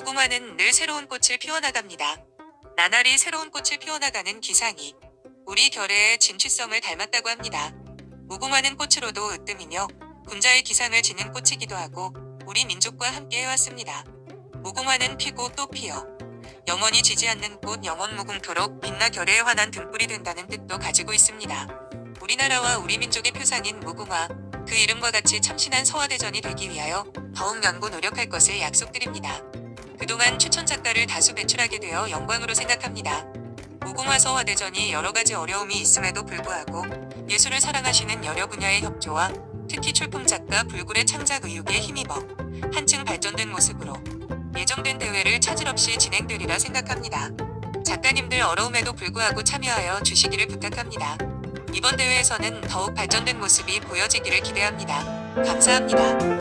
무궁화는 늘 새로운 꽃을 피워나갑니다. 나날이 새로운 꽃을 피워나가는 기상이 우리 결의의 진취성을 닮았다고 합니다. 무궁화는 꽃으로도 으뜸이며 군자의 기상을 지닌 꽃이기도 하고 우리 민족과 함께 해왔습니다. 무궁화는 피고 또 피어 영원히 지지 않는 꽃 영원 무궁토록 빛나 결의에 환한 등불이 된다는 뜻도 가지고 있습니다. 우리나라와 우리 민족의 표상인 무궁화 그 이름과 같이 참신한 서화대전이 되기 위하여 더욱 연구 노력할 것을 약속드립니다. 그동안 추천 작가를 다수 배출하게 되어 영광으로 생각합니다. 무궁화 서화 대전이 여러 가지 어려움이 있음에도 불구하고 예술을 사랑하시는 여러 분야의 협조와 특히 출품 작가 불굴의 창작 의욕에 힘입어 한층 발전된 모습으로 예정된 대회를 차질 없이 진행되리라 생각합니다. 작가님들 어려움에도 불구하고 참여하여 주시기를 부탁합니다. 이번 대회에서는 더욱 발전된 모습이 보여지기를 기대합니다. 감사합니다.